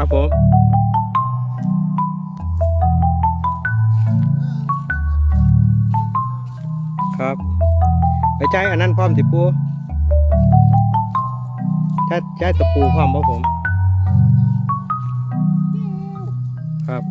ครับผมครับ ไปใจอันนั้นพร้อมสิปูใช้ใช้ตะปูพร้อมป่ะผม ครับ